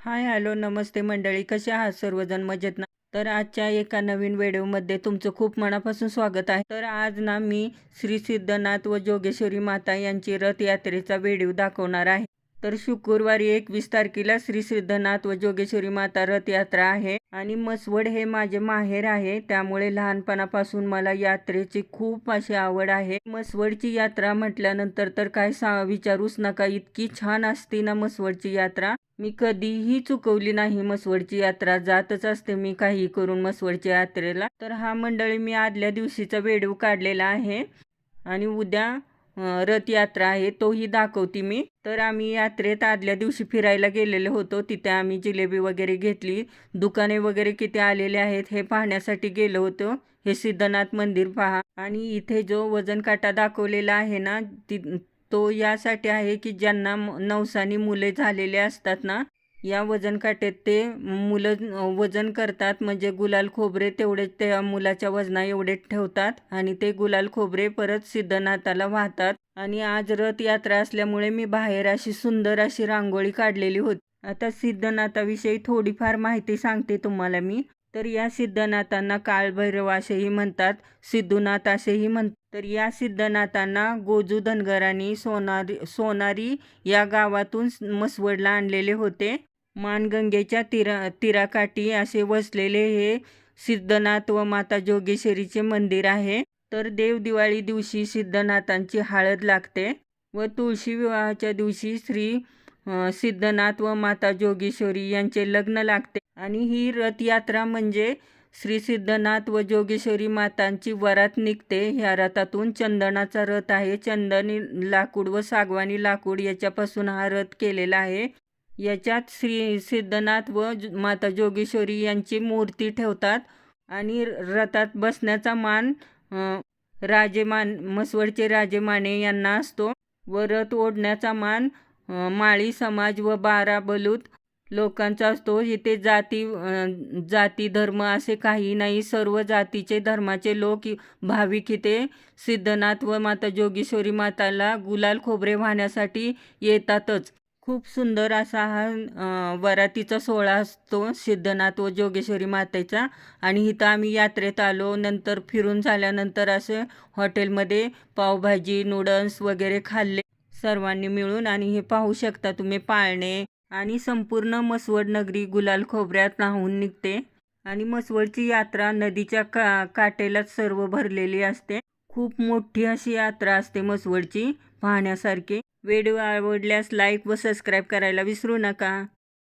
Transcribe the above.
Hi hello नमस्ते मंडळी. कसे आहात सर्वजण? मजेत ना? तर आजच्या एका नवीन व्हिडिओमध्ये तुमचं खूप मनापासून स्वागत आहे. तर आज ना मी श्री सिद्धनाथ व जोगेश्वरी माता यांची रथयात्रेचा व्हिडिओ दाखवणार आहे. तर शुक्रवारी एकवीस तारखेला श्री सिद्धनाथ व जोगेश्वरी माता रथयात्रा आहे आणि मसवड हे माझे माहेर आहे. त्यामुळे लहानपणापासून मला यात्रेची खूप अशी आवड आहे. मसवडची यात्रा म्हटल्यानंतर तर काय सा विचारूच नका. इतकी छान असते ना मसवडची यात्रा. मी कधीही चुकवली नाही मसवडची यात्रा. जातच असते मी काही करून मसवडच्या यात्रेला. तर हा मंडळी मी आदल्या दिवशीचा व्हिडिओ काढलेला आहे. आणि उद्या रथयात्रा आहे तोही दाखवते मी. तर आम्ही यात्रेत आदल्या दिवशी फिरायला गेलेलो होतो. तिथे आम्ही जिलेबी वगैरे घेतली. दुकाने वगैरे किती आलेले आहेत हे पाहण्यासाठी गेलो होतो. हे सिद्धनाथ मंदिर पहा. आणि इथे जो वजन काटा दाखवलेला आहे ना ती तो यासाठी आहे की ज्यांना नवसानी मुले झालेले असतात ना या वजन काट्यात ते मुलं वजन करतात. म्हणजे गुलाल खोबरे तेवढे त्या मुलाच्या वजना एवढे ठेवतात आणि ते गुलाल खोबरे परत सिद्धनाथाला वाहतात. आणि आज रथ यात्रा असल्यामुळे मी बाहेर अशी सुंदर अशी रांगोळी काढलेली होती. आता सिद्धनाथाविषयी थोडीफार माहिती सांगते तुम्हाला मी. तर या सिद्धनाथांना काळभैरव असेही म्हणतात सिद्धूनाथ असेही म्हणतात तर या सिद्धनाथांना गोजू धनगरांनी सोनारी सोनारी या गावातून मसवडला आणलेले होते. मानगंगेच्या तीरा तीराकाठी असे वसलेले हे सिद्धनाथ व माता जोगेश्वरीचे मंदिर आहे. तर देव दिवाळी दिवशी सिद्धनाथांची हळद लागते व तुळशी विवाहाच्या दिवशी श्री सिद्धनाथ व माता जोगेश्वरी यांचे लग्न लागते. आणि ही रथयात्रा म्हणजे श्री सिद्धनाथ व जोगेश्वरी मातांची वरात निघते. ह्या रथातून चंदनाचा रथ आहे. चंदनी लाकूड व सागवानी लाकूड याच्यापासून हा रथ केलेला आहे. याच्यात श्री सिद्धनाथ व माता जोगेश्वरी यांची मूर्ती ठेवतात आणि रथात बसण्याचा मान राजेमान मसवडचे राजे माने यांना असतो व रथ ओढण्याचा मान माळी समाज व बारा बलूत लोकांचा असतो इथे जाती जाती धर्म असे काही नाही. सर्व जातीचे धर्माचे लोक भाविक इथे सिद्धनाथ व माता जोगेश्वरी माताला गुलाल खोबरे वाहण्यासाठी येतातच. खूप सुंदर असा हा वरातीचा सोहळा असतो सिद्धनाथ व जोगेश्वरी मातेचा. आणि इथं आम्ही यात्रेत आलो. नंतर फिरून झाल्यानंतर असे हॉटेलमध्ये पावभाजी नूडल्स वगैरे खाल्ले सर्वांनी मिळून. आणि हे पाहू शकता तुम्ही पाळणे आणि संपूर्ण मसवड नगरी गुलाल खोबऱ्यात नाहून निघते. आणि मसवडची यात्रा नदीच्या का काटेलाच सर्व भरलेली असते. खूप मोठी अशी यात्रा असते मसवडची पाहण्यासारखी. व्हिडिओ आवडल्यास लाईक व सबस्क्राईब करायला विसरू नका.